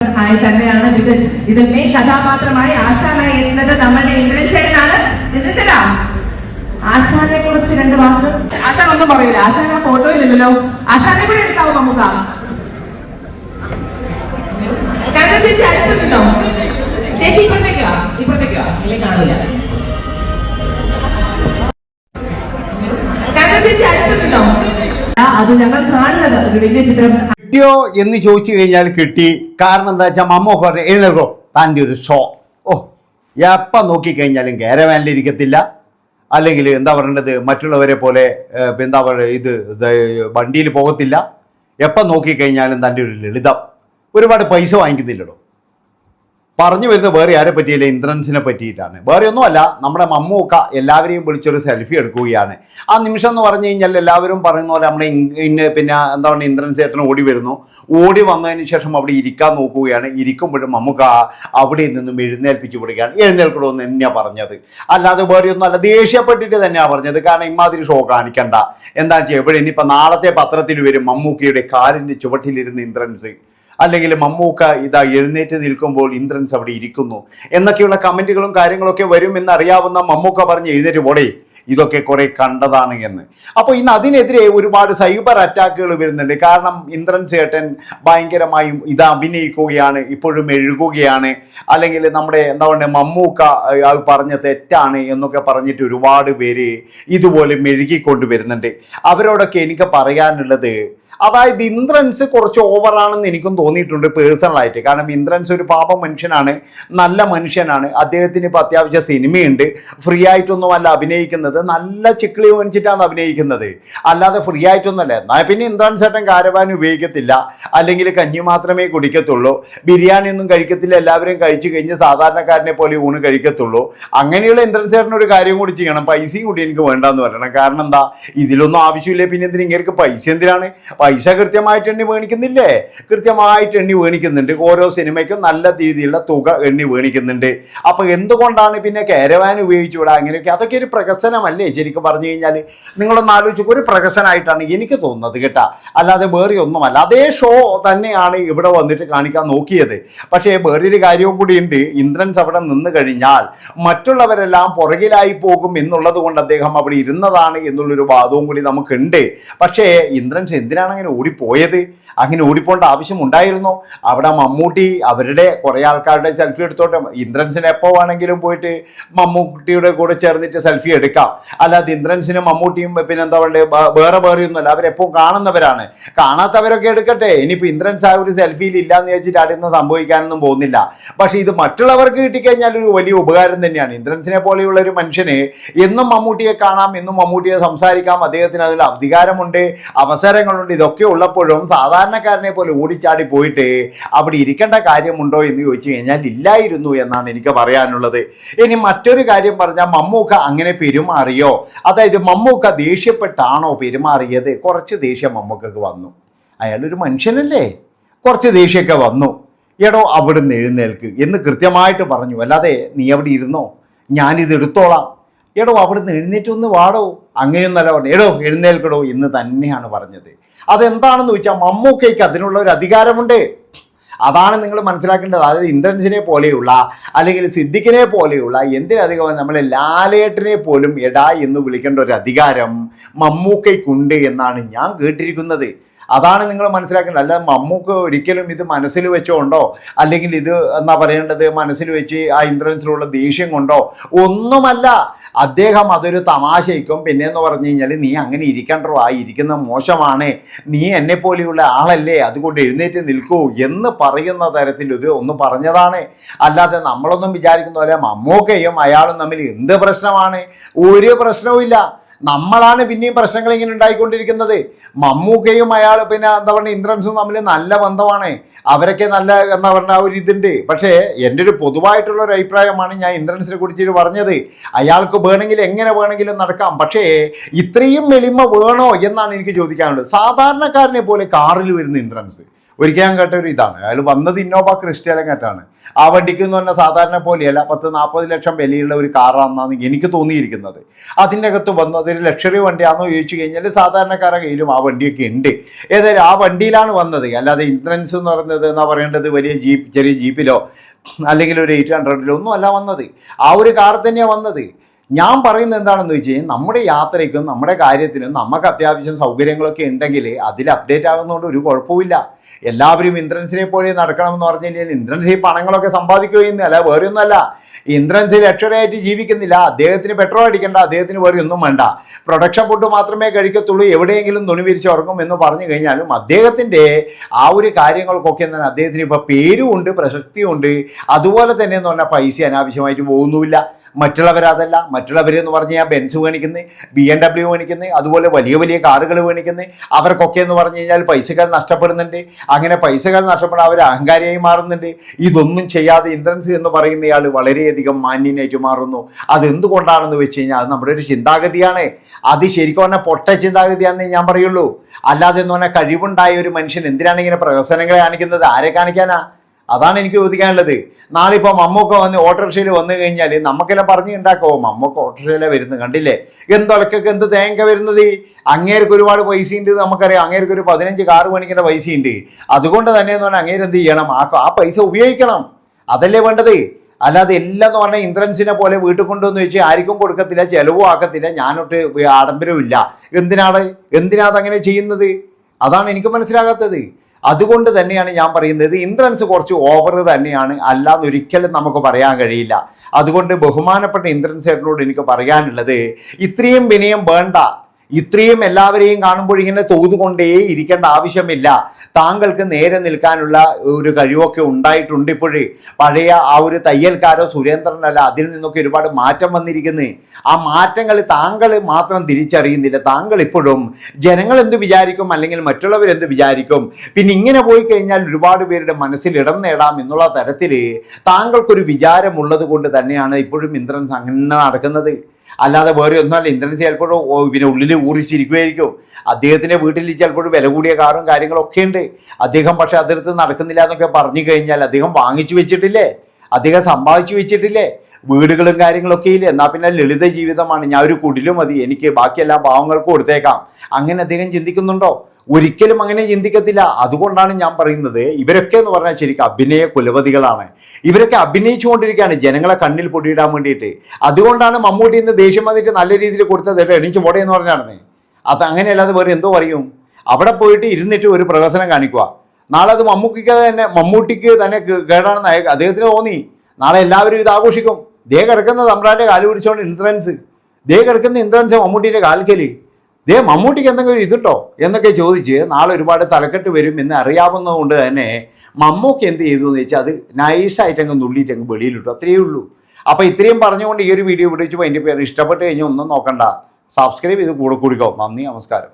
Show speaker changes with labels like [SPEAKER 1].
[SPEAKER 1] ആയി തന്നെയാണ് ബിക്കോസ് ഇതിൽ മെയിൻ കഥാപാത്രമായി ആശാനായി എത്തുന്നത് നമ്മുടെ ഇന്ദ്രൻചേട്ടനാണ്. ഇന്ദ്രൻചേട്ടാ ആശാനെ കുറിച്ച് രണ്ട് വാക്ക്. ആശാൻ ഒന്നും പറയില്ല. ആശാൻ ആ ഫോട്ടോയിലില്ലല്ലോ ആശാനെ കൂടെ എടുക്കാവോ നമുക്ക്? അത് ഞങ്ങൾ കാണുന്നത്. ഒരു വലിയ ചിത്രം
[SPEAKER 2] കിട്ടിയോ എന്ന് ചോദിച്ചു കഴിഞ്ഞാൽ കിട്ടി. കാരണം എന്താ വെച്ചാൽ മമ്മോ പറഞ്ഞു എഴുന്നേൽക്കോ തന്റെ ഒരു ഷോ. ഓ എപ്പം നോക്കിക്കഴിഞ്ഞാലും കേരവാനിലിരിക്കത്തില്ല അല്ലെങ്കിൽ എന്താ പറയേണ്ടത് മറ്റുള്ളവരെ പോലെ എന്താ പറയുക ഇത് വണ്ടിയിൽ പോകത്തില്ല. എപ്പം നോക്കിക്കഴിഞ്ഞാലും തന്റെ ഒരു ലളിതം. ഒരുപാട് പൈസ വാങ്ങിക്കുന്നില്ലടോ. പറഞ്ഞു വരുന്നത് വേറെ ആരെ പറ്റിയില്ല? ഇന്ദ്രൻസിനെ പറ്റിയിട്ടാണ്. വേറെ ഒന്നുമല്ല നമ്മുടെ മമ്മൂക്ക എല്ലാവരെയും വിളിച്ചൊരു സെൽഫി എടുക്കുകയാണ്. ആ നിമിഷം എന്ന് പറഞ്ഞു കഴിഞ്ഞാൽ എല്ലാവരും പറയുന്ന പോലെ നമ്മുടെ ഇന്ന് പിന്നെ എന്താ പറയുക ഇന്ദ്രൻ ചേട്ടൻ ഓടി വരുന്നു. ഓടി വന്നതിന് ശേഷം അവിടെ ഇരിക്കാൻ നോക്കുകയാണ്. ഇരിക്കുമ്പോഴും മമ്മൂക്ക അവിടെ നിന്നും എഴുന്നേൽപ്പിച്ചു വിടുകയാണ്. എഴുന്നേൽക്കണമെന്ന് തന്നെയാണ് പറഞ്ഞത്. അല്ലാതെ വേറെ ഒന്നുമല്ല ദേഷ്യപ്പെട്ടിട്ട് തന്നെയാണ് പറഞ്ഞത്. കാരണം ഇമാതിരി ഷോ കാണിക്കണ്ട. എന്താ വെച്ചാൽ എവിടെ ഇനിയിപ്പോൾ നാളത്തെ പത്രത്തിൽ വരും മമ്മൂക്കയുടെ കാലിന്റെ ചുവട്ടിലിരുന്ന് ഇന്ദ്രൻസ്. അല്ലെങ്കിൽ മമ്മൂക്ക ഇതാ എഴുന്നേറ്റ് നിൽക്കുമ്പോൾ ഇന്ദ്രൻസ് അവിടെ ഇരിക്കുന്നു. എന്നൊക്കെയുള്ള കമന്റുകളും കാര്യങ്ങളൊക്കെ വരുമെന്ന് അറിയാവുന്ന മമ്മൂക്ക പറഞ്ഞ് എഴുന്നേറ്റ് പോടേ ഇതൊക്കെ കുറെ കണ്ടതാണ് എന്ന്. അപ്പോൾ ഇന്ന് അതിനെതിരെ ഒരുപാട് സൈബർ അറ്റാക്കുകൾ വരുന്നുണ്ട്. കാരണം ഇന്ദ്രൻ ചേട്ടൻ ഭയങ്കരമായും ഇത് അഭിനയിക്കുകയാണ് ഇപ്പോഴും എഴുകുകയാണ് അല്ലെങ്കിൽ നമ്മുടെ എന്താ പറയുക മമ്മൂക്ക അത് പറഞ്ഞ തെറ്റാണ് എന്നൊക്കെ പറഞ്ഞിട്ട് ഒരുപാട് പേര് ഇതുപോലെ മെഴുകിക്കൊണ്ട് വരുന്നുണ്ട്. അവരോടൊക്കെ എനിക്ക് പറയാനുള്ളത് അതായത് ഇന്ദ്രൻസ് കുറച്ച് ഓവറാണെന്ന് എനിക്കും തോന്നിയിട്ടുണ്ട് പേഴ്സണലായിട്ട് കാരണം ഇന്ദ്രൻസ് ഒരു പാപ മനുഷ്യനാണ് നല്ല മനുഷ്യനാണ്. അദ്ദേഹത്തിന് ഇപ്പോൾ അത്യാവശ്യം സിനിമയുണ്ട്. ഫ്രീ ആയിട്ടൊന്നുമല്ല അഭിനയിക്കുന്നത്. നല്ല ചിക്കിളി വാങ്ങിച്ചിട്ടാണ് അഭിനയിക്കുന്നത്. അല്ലാതെ ഫ്രീ ആയിട്ടൊന്നുമല്ല. എന്നാൽ പിന്നെ ഇന്ദ്രൻസ് ചേട്ടൻ കാരവാൻ ഉപയോഗിക്കത്തില്ല. അല്ലെങ്കിൽ കഞ്ഞി മാത്രമേ കുടിക്കത്തുള്ളൂ. ബിരിയാണി ഒന്നും കഴിക്കത്തില്ല. എല്ലാവരും കഴിച്ചു കഴിഞ്ഞ് സാധാരണക്കാരനെ പോലെ ഊണ് കഴിക്കത്തുള്ളൂ. അങ്ങനെയുള്ള ഇന്ദ്രൻസ് ചേട്ടൻ ഒരു കാര്യം കൂടി ചെയ്യണം. പൈസയും കൂടി എനിക്ക് വേണ്ടെന്ന് പറയണം. കാരണം എന്താ? ഇതിലൊന്നും ആവശ്യമില്ല. പിന്നെ എന്തിനാ ഇങ്ങനെ പൈസ എന്തിനാണ്? പൈസ കൃത്യമായിട്ട് എണ്ണി മേണിക്കുന്നില്ലേ കൃത്യമായിട്ട് എണ്ണി മേണിക്കുന്നുണ്ട് ഓരോ സിനിമയ്ക്കും നല്ല രീതിയിലുള്ള തുക എണ്ണി മേണിക്കുന്നുണ്ട് അപ്പൊ എന്തുകൊണ്ടാണ് പിന്നെ കാരവാൻ ഉപയോഗിച്ചുകൂടാ അങ്ങനെയൊക്കെ? അതൊക്കെ ഒരു പ്രകസനമല്ലേ ശരിക്കും പറഞ്ഞു കഴിഞ്ഞാൽ നിങ്ങളൊന്ന് ആലോചിച്ചപ്പോൾ ഒരു പ്രകസനമായിട്ടാണ് എനിക്ക് തോന്നുന്നത് കേട്ടാ. അല്ലാതെ വേറെ ഒന്നുമല്ല. അതേ ഷോ തന്നെയാണ് ഇവിടെ വന്നിട്ട് കാണിക്കാൻ നോക്കിയത്. പക്ഷേ വേറൊരു കാര്യവും കൂടിയുണ്ട് ഇന്ദ്രൻസ് അവിടെ നിന്ന് കഴിഞ്ഞാൽ മറ്റുള്ളവരെല്ലാം പുറകിലായി പോകും എന്നുള്ളത് കൊണ്ട് അദ്ദേഹം അവിടെ ഇരുന്നതാണ് എന്നുള്ളൊരു വാദവും കൂടി നമുക്കുണ്ട്. പക്ഷേ ഇന്ദ്രൻസ് എന്തിനാണ് അങ്ങനെ ഓടിപ്പോയത്? അങ്ങനെ ഓടിപ്പോണ്ട ആവശ്യം ഉണ്ടായിരുന്നോ? അവിടെ മമ്മൂട്ടി അവരുടെ കുറേ ആൾക്കാരുടെ സെൽഫി എടുത്തോട്ടെ. ഇന്ദ്രൻസിന് എപ്പോ വേണമെങ്കിലും പോയിട്ട് മമ്മൂട്ടിയുടെ കൂടെ ചേർന്നിട്ട് സെൽഫി എടുക്കാം. അല്ലാതെ ഇന്ദ്രൻസിനും മമ്മൂട്ടിയും പിന്നെ എന്താ പറയുക വേറെ വേറെയൊന്നുമല്ല. അവരെപ്പോൾ കാണുന്നവരാണ്. കാണാത്തവരൊക്കെ എടുക്കട്ടെ. ഇനിയിപ്പോൾ ഇന്ദ്രൻസ് ആ ഒരു സെൽഫിയിൽ ഇല്ലാന്ന് വെച്ചിട്ട് അതൊന്നും സംഭവിക്കാനൊന്നും പോകുന്നില്ല. പക്ഷേ ഇത് മറ്റുള്ളവർക്ക് കിട്ടിക്കഴിഞ്ഞാൽ ഒരു വലിയ ഉപകാരം തന്നെയാണ്. ഇന്ദ്രൻസിനെ പോലെയുള്ള ഒരു മനുഷ്യന് എന്നും മമ്മൂട്ടിയെ കാണാം എന്നും മമ്മൂട്ടിയെ സംസാരിക്കാം. അദ്ദേഹത്തിന് അതിൽ അധികാരമുണ്ട് അവസരങ്ങളുണ്ട്. ഇതൊക്കെ ഉള്ളപ്പോഴും സാധാരണക്കാരനെ പോലെ ഓടിച്ചാടി പോയിട്ട് അവിടെ ഇരിക്കേണ്ട കാര്യമുണ്ടോ എന്ന് ചോദിച്ചു കഴിഞ്ഞാൽ ഇല്ലായിരുന്നു എന്നാണ് എനിക്ക് പറയാനുള്ളത്. ഇനി മറ്റൊരു കാര്യം പറഞ്ഞാൽ മമ്മൂക്ക അങ്ങനെ പെരുമാറിയോ? അതായത് മമ്മൂക്ക ദേഷ്യപ്പെട്ടാണോ പെരുമാറിയത്? കുറച്ച് ദേഷ്യം മമ്മൂക്കക്ക് വന്നു. അയാളൊരു മനുഷ്യനല്ലേ? കുറച്ച് ദേഷ്യമൊക്കെ വന്നു. എടോ അവിടുന്ന് എഴുന്നേൽക്ക് എന്ന് കൃത്യമായിട്ട് പറഞ്ഞു. അല്ലാതെ നീ അവിടെ ഇരുന്നോ? ഞാനിത് എടുത്തോളാം. എടോ അവിടുന്ന് എഴുന്നേറ്റ് ഒന്ന് വാടോ. അങ്ങനെയൊന്നല്ല പറഞ്ഞു എടോ എഴുന്നേൽക്കടോ എന്ന് തന്നെയാണ് പറഞ്ഞത്. അതെന്താണെന്ന് ചോദിച്ചാൽ മമ്മൂക്കയ്ക്ക് അതിനുള്ള ഒരു അധികാരമുണ്ട്. അതാണ് നിങ്ങൾ മനസ്സിലാക്കേണ്ടത്. അതായത് ഇന്ദ്രൻസിനെ പോലെയുള്ള അല്ലെങ്കിൽ സിദ്ദിഖിനെ പോലെയുള്ള എന്തിനധികം നമ്മളെ ലാലേട്ടനെ പോലും എടാ എന്ന് വിളിക്കേണ്ട ഒരു അധികാരം മമ്മൂക്കയ്ക്കുണ്ട് എന്നാണ് ഞാൻ കേട്ടിരിക്കുന്നത്. അതാണ് നിങ്ങൾ മനസ്സിലാക്കേണ്ടത്. അല്ല മമ്മൂക്ക് ഒരിക്കലും ഇത് മനസ്സിൽ വെച്ചോണ്ടോ അല്ലെങ്കിൽ ഇത് എന്നാ പറയേണ്ടത് മനസ്സിൽ വെച്ച് ആ ഇന്ദ്രൻസിലുള്ള ദേഷ്യം കൊണ്ടോ ഒന്നുമല്ല. അദ്ദേഹം അതൊരു തമാശയ്ക്കും പിന്നെ എന്ന് പറഞ്ഞു കഴിഞ്ഞാൽ നീ അങ്ങനെ ഇരിക്കണ്ടോ ഇരിക്കുന്ന മോശമാണ്. നീ എന്നെ പോലെയുള്ള ആളല്ലേ? അതുകൊണ്ട് എഴുന്നേറ്റ് നിൽക്കൂ എന്ന് പറയുന്ന തരത്തിൽ ഇത് ഒന്ന് പറഞ്ഞതാണ്. അല്ലാതെ നമ്മളൊന്നും വിചാരിക്കുന്ന പോലെ മമ്മൂക്കയും അയാളും തമ്മിൽ എന്ത് പ്രശ്നമാണ്? ഒരു പ്രശ്നവുമില്ല. നമ്മളാണ് പിന്നെയും പ്രശ്നങ്ങൾ ഇങ്ങനെ ഉണ്ടായിക്കൊണ്ടിരിക്കുന്നത്. മമ്മൂക്കയും അയാൾ പിന്നെ എന്താ പറയുക ഇന്ദ്രൻസും തമ്മിൽ നല്ല ബന്ധമാണ്. അവരൊക്കെ നല്ല എന്താ പറഞ്ഞ ഒരു ഇതുണ്ട്. പക്ഷേ എന്റെ ഒരു പൊതുവായിട്ടുള്ള ഒരു അഭിപ്രായമാണ് ഞാൻ ഇന്ദ്രൻസിനെ കുറിച്ച് പറഞ്ഞത്. അയാൾക്ക് വേണമെങ്കിൽ എങ്ങനെ വേണമെങ്കിലും നടക്കാം. പക്ഷേ ഇത്രയും എളിമ വേണോ എന്നാണ് എനിക്ക് ചോദിക്കാനുള്ളത്. സാധാരണക്കാരനെ പോലെ കാറിൽ വരുന്ന ഇന്ദ്രൻസ്. ഒരിക്കൽ ഞാൻ കേട്ട ഒരു ഇതാണ്. അയാൾ വന്നത് ഇന്നോവ ക്രിസ്റ്റലങ്ങറ്റാണ് ആ വണ്ടിക്ക് എന്ന് പറഞ്ഞാൽ സാധാരണ പോലെയല്ല പത്ത് നാൽപ്പത് ലക്ഷം വിലയുള്ള ഒരു കാറാണെന്നാണ് എനിക്ക് തോന്നിയിരിക്കുന്നത്. അതിന്റെ അകത്ത് വന്നു അതൊരു ലക്ഷറി വണ്ടിയാണെന്ന് ചോദിച്ചു കഴിഞ്ഞാൽ സാധാരണക്കാരുടെ കയ്യിലും ആ വണ്ടിയൊക്കെ ഉണ്ട്. ഏതായാലും ആ വണ്ടിയിലാണ് വന്നത്. അല്ലാതെ ഇൻഷുറൻസ് എന്ന് പറയുന്നത് എന്നാ പറയേണ്ടത്? വലിയ ജീപ്പ് ചെറിയ ജീപ്പിലോ അല്ലെങ്കിൽ ഒരു എയ്റ്റ് ഹൺഡ്രഡിലോ ഒന്നും അല്ല വന്നത്. ആ ഒരു കാർ തന്നെയാണ് വന്നത്. ഞാൻ പറയുന്നത് എന്താണെന്ന് വെച്ച് കഴിഞ്ഞാൽ നമ്മുടെ യാത്രയ്ക്കും നമ്മുടെ കാര്യത്തിനും നമുക്ക് അത്യാവശ്യം സൗകര്യങ്ങളൊക്കെ ഉണ്ടെങ്കിൽ അതിൽ അപ്ഡേറ്റ് ആകുന്നതുകൊണ്ട് ഒരു കുഴപ്പമില്ല എല്ലാവരും ഇന്ദ്രൻസിനെ പോലെ നടക്കണമെന്ന് പറഞ്ഞു കഴിഞ്ഞാൽ ഇന്ദ്രൻസ് ഈ പണങ്ങളൊക്കെ സമ്പാദിക്കുകയും അല്ല വേറെ ഒന്നുമല്ല ഇന്ദ്രൻസ് ലക്ഷറായിട്ട് ജീവിക്കുന്നില്ല. അദ്ദേഹത്തിന് പെട്രോൾ അടിക്കേണ്ട അദ്ദേഹത്തിന് വേറെ ഒന്നും വേണ്ട. പ്രൊഡക്ഷൻ ഫുഡ് മാത്രമേ കഴിക്കത്തുള്ളൂ. എവിടെയെങ്കിലും തുണി വിരിച്ച് ഉറങ്ങും എന്ന് പറഞ്ഞു കഴിഞ്ഞാലും അദ്ദേഹത്തിന്റെ ആ ഒരു കാര്യങ്ങൾക്കൊക്കെ തന്നെ അദ്ദേഹത്തിന് ഇപ്പോൾ പേരുമുണ്ട് പ്രശസ്തിയുണ്ട്. അതുപോലെ തന്നെ എന്ന് പറഞ്ഞാൽ പൈസ അനാവശ്യമായിട്ട് പോകുന്നുമില്ല. മറ്റുള്ളവരതല്ല മറ്റുള്ളവരെന്ന് പറഞ്ഞു കഴിഞ്ഞാൽ ബെൻസ് മേണിക്കുന്നത് ബി എം ഡബ്ല്യു മേണിക്കുന്നത് അതുപോലെ വലിയ വലിയ കാറുകൾ മേണിക്കുന്നത് അവർക്കൊക്കെ എന്ന് പറഞ്ഞു കഴിഞ്ഞാൽ പൈസകൾ നഷ്ടപ്പെടുന്നുണ്ട്. അങ്ങനെ പൈസകൾ നഷ്ടപ്പെടാൻ അവർ അഹങ്കാരിയായി മാറുന്നുണ്ട്. ഇതൊന്നും ചെയ്യാതെ ഇന്ദ്രൻസ് എന്ന് പറയുന്നയാൾ വളരെയധികം മാന്യനായിട്ട് മാറുന്നു. അതെന്തുകൊണ്ടാണെന്ന് വെച്ച് കഴിഞ്ഞാൽ അത് നമ്മുടെ ഒരു ചിന്താഗതിയാണ്. അത് ശരിക്കും പറഞ്ഞാൽ പൊട്ട ചിന്താഗതിയാണെന്ന് ഞാൻ പറയുള്ളൂ. അല്ലാതെ എന്ന് പറഞ്ഞാൽ കഴിവുണ്ടായ ഒരു മനുഷ്യൻ എന്തിനാണ് ഇങ്ങനെ പ്രഹസനങ്ങളെ കാണിക്കുന്നത്? ആരെ കാണിക്കാനാ? അതാണ് എനിക്ക് ചോദിക്കാനുള്ളത്. നാളെ ഇപ്പോൾ മമ്മൂക്ക വന്ന് ഓട്ടോറിക്ഷയിൽ വന്നു കഴിഞ്ഞാൽ നമുക്കെല്ലാം പറഞ്ഞ് ഉണ്ടാക്കോ മമ്മൂക്ക ഓട്ടോറിക്ഷയിലെ വരുന്നത് കണ്ടില്ലേ? എന്തൊലക്കൊക്കെ എന്ത് തേങ്ങ വരുന്നത്? അങ്ങേർക്ക് ഒരുപാട് പൈസ ഉണ്ട് നമുക്കറിയാം. അങ്ങേർക്ക് ഒരു പതിനഞ്ച് കാറ് പൈസ ഉണ്ട് അതുകൊണ്ട് തന്നെ എന്ന് പറഞ്ഞാൽ അങ്ങേര് എന്ത് ചെയ്യണം? ആ ആ പൈസ ഉപയോഗിക്കണം. അതല്ലേ വേണ്ടത്? അല്ലാതെ എല്ലാം എന്ന് പറഞ്ഞാൽ ഇന്ദ്രൻസിനെ പോലെ വീട്ടിൽ കൊണ്ടുവന്ന് വെച്ച് ആർക്കും കൊടുക്കത്തില്ല ചിലവും ആക്കത്തില്ല ഞാനൊട്ട് ആഡംബരവും ഇല്ല എന്തിനാണ്? എന്തിനാണ് അതങ്ങനെ ചെയ്യുന്നത്? അതാണ് എനിക്ക് മനസ്സിലാകാത്തത്. അതുകൊണ്ട് തന്നെയാണ് ഞാൻ പറയുന്നത് ഇന്ദ്രൻസ് കുറച്ച് ഓവർ തന്നെയാണ്. അല്ലാതെ ഒരിക്കലും നമുക്ക് പറയാൻ കഴിയില്ല. അതുകൊണ്ട് ബഹുമാനപ്പെട്ട ഇന്ദ്രൻസ് ചേട്ടനോട് എനിക്ക് പറയാനുള്ളത് ഇത്രയും വിനയം വേണ്ട. ഇത്രയും എല്ലാവരെയും കാണുമ്പോൾ ഇങ്ങനെ തോതുകൊണ്ടേ ഇരിക്കേണ്ട ആവശ്യമില്ല. താങ്കൾക്ക് നേരെ നിൽക്കാനുള്ള ഒരു കഴിവൊക്കെ ഉണ്ടായിട്ടുണ്ട് ഇപ്പോഴേ. പഴയ ആ ഒരു തയ്യൽക്കാരോ സുരേന്ദ്രനല്ല അതിൽ നിന്നൊക്കെ ഒരുപാട് മാറ്റം വന്നിരിക്കുന്നത് ആ മാറ്റങ്ങൾ താങ്കൾ മാത്രം തിരിച്ചറിയുന്നില്ല. താങ്കൾ ഇപ്പോഴും ജനങ്ങൾ എന്ത് വിചാരിക്കും അല്ലെങ്കിൽ മറ്റുള്ളവർ എന്ത് വിചാരിക്കും? പിന്നെ ഇങ്ങനെ പോയി കഴിഞ്ഞാൽ ഒരുപാട് പേരുടെ മനസ്സിൽ ഇടം നേടാം എന്നുള്ള തരത്തിൽ താങ്കൾക്കൊരു വിചാരമുള്ളത് കൊണ്ട് തന്നെയാണ് ഇപ്പോഴും ഇന്ദ്രൻ അങ്ങനെ നടക്കുന്നത്. അല്ലാതെ വേറെ ഒന്നുമല്ല. ഇന്ദ്രൻസ് ചിലപ്പോഴും ഓ, പിന്നെ ഉള്ളിൽ ഊറിച്ചിരിക്കുമായിരിക്കും അദ്ദേഹത്തിന്റെ വീട്ടിൽ ചിലപ്പോഴും വില കൂടിയ കാറും കാര്യങ്ങളൊക്കെ ഉണ്ട്. അദ്ദേഹം പക്ഷേ അതിർത്ത് നടക്കുന്നില്ല എന്നൊക്കെ പറഞ്ഞു കഴിഞ്ഞാൽ അദ്ദേഹം വാങ്ങിച്ചു വെച്ചിട്ടില്ലേ? അദ്ദേഹം സമ്പാദിച്ചു വെച്ചിട്ടില്ലേ? വീടുകളും കാര്യങ്ങളൊക്കെ ഇല്ല? എന്നാൽ പിന്നെ ലളിത ജീവിതമാണ്. ഞാൻ ഒരു കുടിലും മതി. എനിക്ക് ബാക്കിയെല്ലാം പാവങ്ങൾക്ക് കൊടുത്തേക്കാം. അങ്ങനെ അദ്ദേഹം ചിന്തിക്കുന്നുണ്ടോ? ഒരിക്കലും അങ്ങനെ ചിന്തിക്കത്തില്ല. അതുകൊണ്ടാണ് ഞാൻ പറയുന്നത്. ഇവരൊക്കെ എന്ന് പറഞ്ഞാൽ ശരിക്കും അഭിനയ കുലപതികളാണ്. ഇവരൊക്കെ അഭിനയിച്ചുകൊണ്ടിരിക്കുകയാണ്. ജനങ്ങളെ കണ്ണിൽ പൊടിയിടാൻ വേണ്ടിയിട്ട്. അതുകൊണ്ടാണ് മമ്മൂട്ടി ഇന്ന് ദേഷ്യം വന്നിട്ട് നല്ല രീതിയിൽ കൊടുത്തത്. എനിക്ക് പോടെ എന്ന് പറഞ്ഞാണ് അത് അങ്ങനെയല്ലാതെ വേറെ എന്തോ പറയും. അവിടെ പോയിട്ട് ഇരുന്നിട്ട് ഒരു പ്രഹസനം കാണിക്കുക. നാളെ അത് മമ്മൂക്കിക്ക് തന്നെ മമ്മൂട്ടിക്ക് തന്നെ കേടാണെന്ന് അദ്ദേഹത്തിന് തോന്നി. നാളെ എല്ലാവരും ഇത് ആഘോഷിക്കും. ദേ കിടക്കുന്ന തമ്പ്രാന്റെ കാൽ പിടിച്ചോണ്ട് ഇൻഷുറൻസ് ദേ കിടക്കുന്ന ഇൻഷുറൻസ് മമ്മൂട്ടിയുടെ കാൽക്കൽ. ദേ മമ്മൂട്ടിക്ക് എന്തെങ്കിലും ഇതുണ്ടോ എന്നൊക്കെ ചോദിച്ച് നാളെ ഒരുപാട് തലക്കെട്ട് വരും എന്ന് അറിയാവുന്നതുകൊണ്ട് തന്നെ മമ്മൂക്ക് എന്ത് ചെയ്തു എന്ന് വെച്ചാൽ അത് നൈസായിട്ട് അങ്ങ് നുള്ളിയിട്ട് അങ്ങ് വെളിയിലിട്ടു. അത്രയേ ഉള്ളൂ. അപ്പോൾ ഇത്രയും പറഞ്ഞുകൊണ്ട് ഈ ഒരു വീഡിയോ വിളിച്ചു എന്റെ പേര് ഇഷ്ടപ്പെട്ട് കഴിഞ്ഞാൽ ഒന്നും നോക്കണ്ട. സബ്സ്ക്രൈബ് ചെയ്ത് കൂടെ കൂടിക്കോ. നന്ദി നമസ്കാരം.